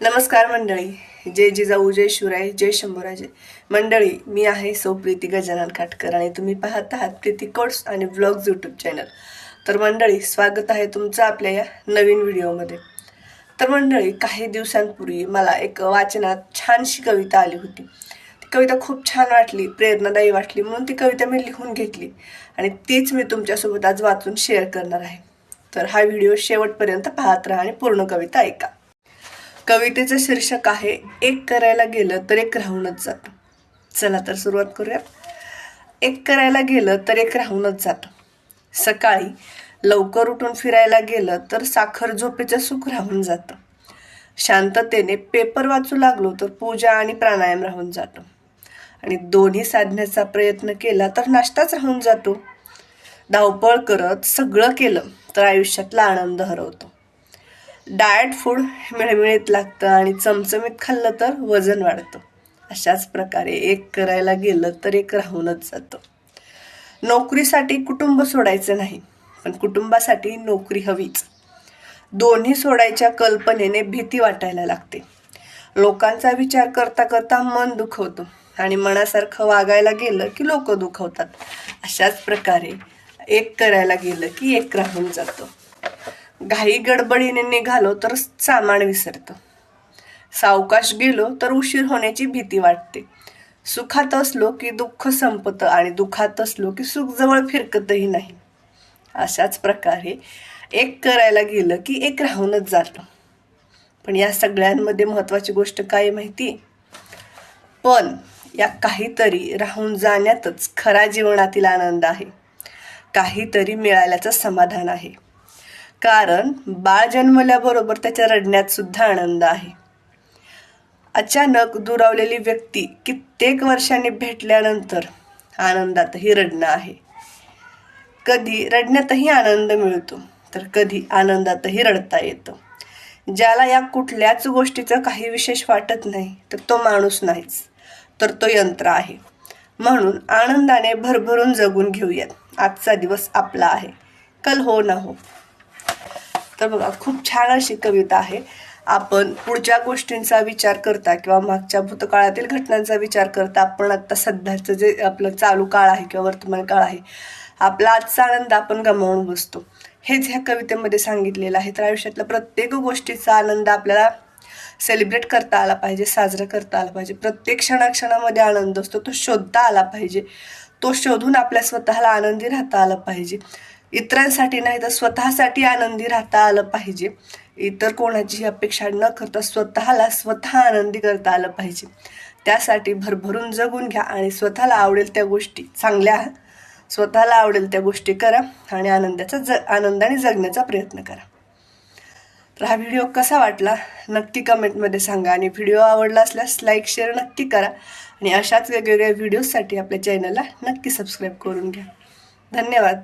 नमस्कार मंडळी. जय जिजाऊ जय शिवराय जय शंभूराजे. मंडळी मी आहे सौ प्रीती गजानन काटकर आणि तुम्ही पाहत आहात प्रीती कोट्स आणि ब्लॉग्स यूट्यूब चॅनल तर मंडळी स्वागत आहे तुमचं आपल्या या नवीन व्हिडिओमध्ये. तर मंडळी काही दिवसांपूर्वी मला एक वाचनात छानशी कविता आली होती. ती कविता खूप छान वाटली प्रेरणादायी वाटली म्हणून ती कविता मी लिहून घेतली आणि तीच मी तुमच्यासोबत आज वाचून शेअर करणार आहे. तर हा व्हिडिओ शेवटपर्यंत पाहत राहा आणि पूर्ण कविता ऐका. कवितेचं शीर्षक आहे एक करायला गेलं तर एक राहूनच जातं. चला तर सुरुवात करूया. एक करायला गेलं तर एक राहूनच जातं. सकाळी लवकर उठून फिरायला गेलं तर साखर झोपेचं सुख राहून जातं. शांततेने पेपर वाचू लागलो तर पूजा आणि प्राणायाम राहून जातो. आणि दोन्ही साधण्याचा प्रयत्न केला तर नाश्ताच राहून जातो. धावपळ करत सगळं केलं तर आयुष्यातला आनंद हरवतो. डाएट फूड मिळमिळीत लागतं आणि चमचमीत खाल्लं तर वजन वाढतं. अशाच प्रकारे एक करायला गेलं तर एक राहूनच जातं. नोकरीसाठी कुटुंब सोडायचं नाही पण कुटुंबासाठी नोकरी हवीच. दोन्ही सोडायच्या कल्पनेने भीती वाटायला लागते. लोकांचा विचार करता करता मन दुखवतो आणि मनासारखं वागायला गेलं की लोक दुखवतात. अशाच प्रकारे एक करायला गेलं की एक राहून जातं. घाई गडबडीने निघालो तर सामान विसरतं. सावकाश गेलो तर उशीर होण्याची भीती वाटते. सुखात असलो की दुःख संपतं आणि दुःखात असलो की सुख जवळ फिरकतही नाही. अशाच प्रकारे एक करायला गेलं की एक राहूनच जातं. पण या सगळ्यांमध्ये महत्त्वाची गोष्ट काय माहिती? पण या काहीतरी राहून जाण्यातच खरा जीवनातील आनंद आहे. काहीतरी मिळाल्याचं समाधान आहे. कारण बाळ जन्मल्याबरोबर त्याच्या रडण्यात सुद्धा आनंद आहे. अचानक दुरावलेली व्यक्ती कित्येक वर्षांनी भेटल्यानंतर आनंदातही रडणं आहे. कधी रडण्यातही आनंद मिळतो तर कधी आनंदातही रडता येतं. ज्याला या कुठल्याच गोष्टीचं काही विशेष वाटत नाही तर तो माणूस नाहीच तर तो यंत्र आहे. म्हणून आनंदाने भरभरून जगून घेऊयात. आजचा दिवस आपला आहे. कल हो ना हो. तर बघा खूप छान अशी कविता आहे. आपण पुढच्या गोष्टींचा विचार करता किंवा मागच्या भूतकाळातील घटनांचा विचार करता आपण आता सध्याचं जे आपलं चालू काळ आहे किंवा वर्तमान काळ आहे आपला आजचा आनंद आपण गमावून बसतो. हेच ह्या कवितेमध्ये सांगितलेलं आहे. तर आयुष्यातला प्रत्येक गोष्टीचा आनंद आपल्याला सेलिब्रेट करता आला पाहिजे साजरा करता आला पाहिजे. प्रत्येक क्षणाक्षणामध्ये आनंद असतो तो शोधता आला पाहिजे. तो शोधून आपल्या स्वतःला आनंदी राहता आला पाहिजे. इतरांसाठी नाही तर स्वतःसाठी आनंदी राहता आलं पाहिजे. इतर कोणाची अपेक्षा न करता स्वतःला स्वतः आनंदी करता आलं पाहिजे. त्यासाठी भरभरून जगून घ्या आणि स्वतःला आवडेल त्या गोष्टी चांगल्या. स्वतःला आवडेल त्या गोष्टी करा आणि आनंदाचा ज आनंदाने जगण्याचा प्रयत्न करा. तर हा व्हिडिओ कसा वाटला? नक्की कमेंटमध्ये सांगा आणि व्हिडिओ आवडला असल्यास लाईक शेअर नक्की करा आणि अशाच वेगवेगळ्या व्हिडिओजसाठी आपल्या चॅनलला नक्की सबस्क्राईब करून घ्या. धन्यवाद.